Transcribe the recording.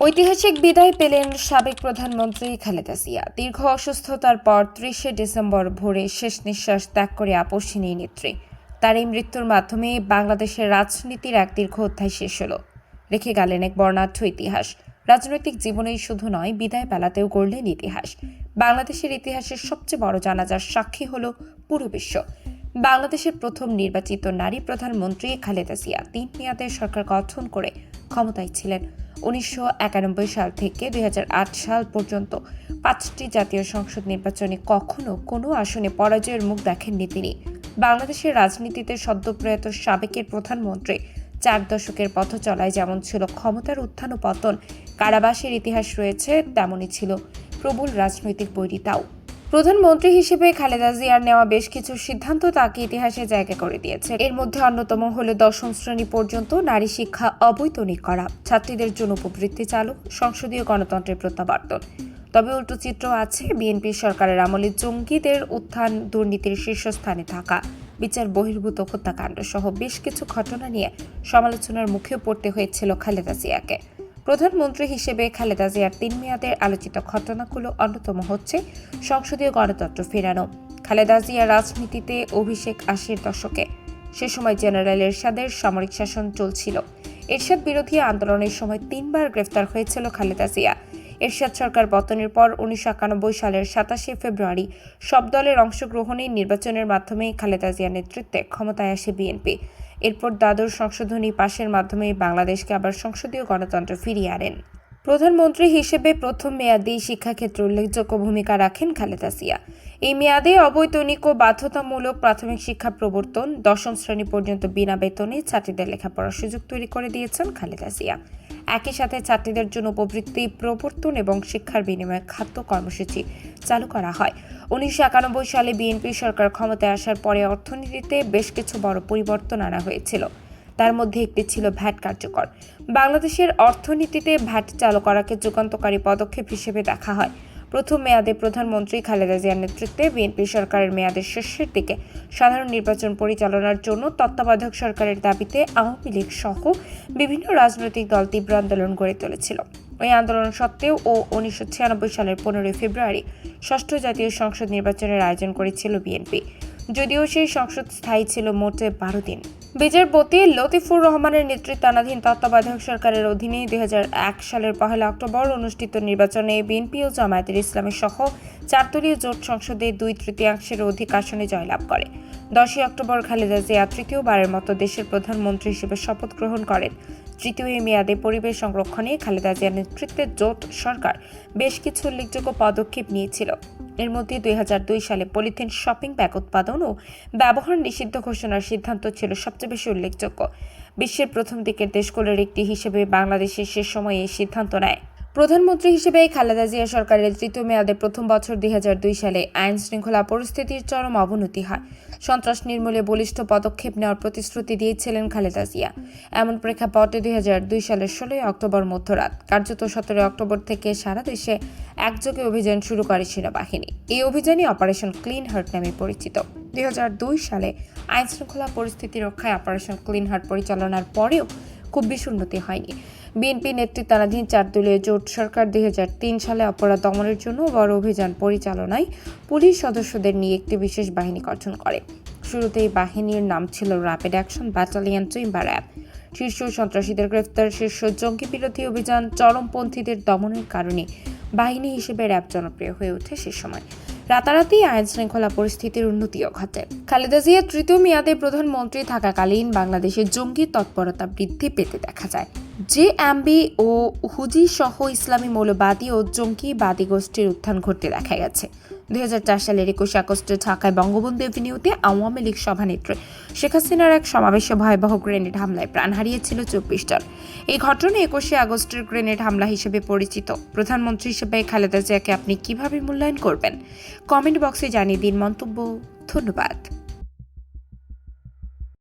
ঐতিহাসিক বিদায় পেলেন সাবেক প্রধানমন্ত্রী খালেদা জিয়া। দীর্ঘ অসুস্থতার পর ত্রিশে ডিসেম্বর ভোরে শেষ নিঃশ্বাস ত্যাগ করে আপোষিনী নেত্রী। তার এই মৃত্যুর মাধ্যমে বাংলাদেশের রাজনীতির এক দীর্ঘ অধ্যায় শেষ হল। রেখে গেলেন এক বর্ণাঢ্য ইতিহাস। রাজনৈতিক জীবনেই শুধু নয়, বিদায় বেলাতেও গড়লেন ইতিহাস। বাংলাদেশের ইতিহাসের সবচেয়ে বড় জানাজার সাক্ষী হল পুরো বিশ্ব। বাংলাদেশের প্রথম নির্বাচিত নারী প্রধানমন্ত্রী খালেদা জিয়া তিন মেয়াদের সরকার গঠন করে ক্ষমতায় ছিলেন। উনিশশো একানব্বই সাল থেকে দুই হাজার আট সাল পর্যন্ত পাঁচটি জাতীয় সংসদ নির্বাচনে কখনো কোনো আসনে পরাজয়ের মুখ দেখেননি তিনি। বাংলাদেশের রাজনীতিতে সদ্যপ্রয়াত সাবেকের প্রধানমন্ত্রী চার দশকের পথ চলায় যেমন ছিল ক্ষমতার উত্থান ও পতন, কারাবাসের ইতিহাস রয়েছে তেমনই ছিল প্রবল রাজনৈতিক বৈরিতাও। প্রধানমন্ত্রী হিসেবে খালেদা জিয়ার নেওয়া বেশ কিছু সিদ্ধান্ত তাকে ইতিহাসে জায়গা করে দিয়েছে। এর মধ্যে অন্যতম হল দশম শ্রেণি পর্যন্ত নারী শিক্ষা অবৈতনিক করা, ছাত্রীদের জন্য উপবৃত্তি চালু, সংসদীয় গণতন্ত্রের প্রত্যাবর্তন। তবে উল্টো চিত্র আছে বিএনপি সরকারের আমলে জঙ্গিদের উত্থান, দুর্নীতির শীর্ষস্থানে থাকা, বিচার বহির্ভূত হত্যাকাণ্ড সহ বেশ কিছু ঘটনা নিয়ে সমালোচনার মুখেও পড়তে হয়েছিল খালেদা জিয়াকে। প্রধানমন্ত্রী হিসেবে খালেদা জিয়ার তিন মেয়াদের আলোচিত ঘটনাগুলো অন্যতম হচ্ছে সংসদীয় গণতন্ত্র ফেরানো। খালেদা জিয়ার রাজনীতিতে অভিষেক আশির দশকে। সে সময় জেনারেল এরশাদের সামরিক শাসন চলছিল। এরশাদ বিরোধী আন্দোলনের সময় তিনবার গ্রেফতার হয়েছিল খালেদা জিয়া। এরশাদ সরকার পতনের পর উনিশশো একানব্বই সালের সাতাশে ফেব্রুয়ারি সব দলের অংশগ্রহণে নির্বাচনের মাধ্যমে খালেদা জিয়ার নেতৃত্বে ক্ষমতায় আসে বিএনপি। এরপর দ্বাদশ সংশোধনী পাশের মাধ্যমে বাংলাদেশকে আবার সংসদীয় গণতন্ত্র ফিরিয়ে আনেন। প্রধানমন্ত্রী হিসেবে প্রথম মেয়াদে শিক্ষাক্ষেত্রে উল্লেখযোগ্য ভূমিকা রাখেন খালেদা জিয়া। এই মেয়াদে অবৈতনিক ও বাধ্যতামূলক প্রাথমিক শিক্ষা প্রবর্তন দশম শ্রেণি পর্যন্ত বিনা বেতনে ছাত্রীদের লেখাপড়ার সুযোগ তৈরি করে দিয়েছেন খালেদা জিয়া। একই সাথে ছাত্রীদের জন্য উপবৃত্তি প্রবর্তন এবং শিক্ষার বিনিময়ে খাদ্য কর্মসূচি চালু করা হয়। উনিশশো একানব্বই সালে বিএনপি সরকার ক্ষমতায় আসার পরে অর্থনীতিতে বেশ কিছু বড় পরিবর্তন আনা হয়েছিল। তার মধ্যে একটি ছিল ভ্যাট কার্যকর। বাংলাদেশের অর্থনীতিতে ভ্যাট চালু করাকে যুগান্তকারী পদক্ষেপ হিসেবে দেখা হয়। প্রথম মেয়াদে প্রধানমন্ত্রী খালেদা জিয়ার নেতৃত্বে বিএনপি সরকারের মেয়াদের শেষের দিকে সাধারণ নির্বাচন পরিচালনার জন্য তত্ত্বাবধায়ক সরকারের দাবিতে আওয়ামী লীগ সহ বিভিন্ন রাজনৈতিক দল তীব্র আন্দোলন গড়ে তুলেছিল। ওই আন্দোলন সত্ত্বেও ও উনিশশো ছিয়ানব্বই সালের পনেরোই ফেব্রুয়ারি ষষ্ঠ জাতীয় সংসদ নির্বাচনের আয়োজন করেছিল বিএনপি। যদিও সেই সংসদ স্থায়ী ছিল মোটে বারো দিন। বিচারপতি লতিফুর রহমানের নেতৃত্বাধীন তত্ত্বাবধায়ক সরকারের অধীনে দু হাজার এক সালের পহেলা অক্টোবর অনুষ্ঠিত নির্বাচনে বিএনপি ও জামায়াতের ইসলামের সহ চারতলীয় জোট সংসদে দুই তৃতীয়াংশের অধিক আসনে জয়লাভ করে। দশই অক্টোবর খালেদা জিয়া তৃতীয়বারের মতো দেশের প্রধানমন্ত্রী হিসেবে শপথ গ্রহণ করেন। তৃতীয় মেয়াদে পরিবেশ সংরক্ষণে খালেদা জিয়ার নেতৃত্বে জোট সরকার বেশ কিছু উল্লেখযোগ্য পদক্ষেপ নিয়েছিল। এর মধ্যে দুই হাজার দুই সালে পলিথিন শপিং ব্যাগ উৎপাদন ও ব্যবহার নিষিদ্ধ ঘোষণার সিদ্ধান্ত ছিল সবচেয়ে বেশি উল্লেখযোগ্য। বিশ্বের প্রথম দিকের দেশগুলোর একটি হিসেবে বাংলাদেশে সে সময়ে এই সিদ্ধান্ত নেয়। প্রধানমন্ত্রী হিসেবে খালেদা জিয়া সরকারের তৃতীয় মেয়াদে প্রথম বছর দুই সালে আইন শৃঙ্খলা পরিস্থিতির চরম অবনতি হয়। সন্ত্রাস নির্মূলে বলিষ্ঠ পদক্ষেপ নেওয়ার প্রতিশ্রুতি দিয়েছিলেন খালেদা জিয়া। এমন প্রেক্ষাপটে দুই সালের ষোলোই অক্টোবর মধ্যরাত, কার্যত সতেরোই অক্টোবর থেকে সারা দেশে একযোগে অভিযান শুরু করে সেনাবাহিনী। এই অভিযানই অপারেশন ক্লিন হার্ট নামে পরিচিত। দুই হাজার দুই সালে আইন শৃঙ্খলা পরিস্থিতি রক্ষায় অপারেশন ক্লিন হার্ট পরিচালনার পরেও খুব বেশি উন্নতি হয়নি। বিএনপি নেতৃত্বাধীন চার দলীয় জোট সরকার দুই তিন সালে অপরাধ দমনের জন্য বড় অভিযান পরিচালনায় পুলিশ সদস্যদের নিয়ে একটি বিশেষ বাহিনী গঠন করে। শুরুতে এই বাহিনীর নাম ছিল র্যাপিড অ্যাকশন ব্যাটালিয়ন বা র্যাব শীর্ষ সন্ত্রাসীদের গ্রেফতার, শীর্ষ জঙ্গি বিরোধী অভিযান, চরমপন্থীদের দমনের কারণে বাহিনী হিসেবে র্যাব জনপ্রিয় হয়ে ওঠে সে সময়। রাতারাতি আইন শৃঙ্খলা পরিস্থিতির উন্নতিও ঘটে। খালেদা জিয়া তৃতীয় মেয়াদে প্রধানমন্ত্রী থাকাকালীন বাংলাদেশে জঙ্গি তৎপরতা বৃদ্ধি পেতে দেখা যায়। যে এমবি ও হুজি সহ ইসলামী মৌলবাদী ও জঙ্গিবাদী গোষ্ঠীর উত্থান ঘটতে দেখা গেছে। দুই হাজার চার সালের একুশে আগস্টে ঢাকায় বঙ্গবন্ধু এভিনিউতে আওয়ামী লীগ সভানেত্রী শেখ হাসিনার এক সমাবেশে ভয়াবহ গ্রেনেড হামলায় প্রাণ হারিয়েছিল চব্বিশ জন এই ঘটনা একুশে আগস্টের গ্রেনেড হামলা হিসেবে পরিচিত। প্রধানমন্ত্রী হিসেবে খালেদা জিয়াকে আপনি কীভাবে মূল্যায়ন করবেন? কমেন্ট বক্সে জানিয়ে দিন মন্তব্য। ধন্যবাদ।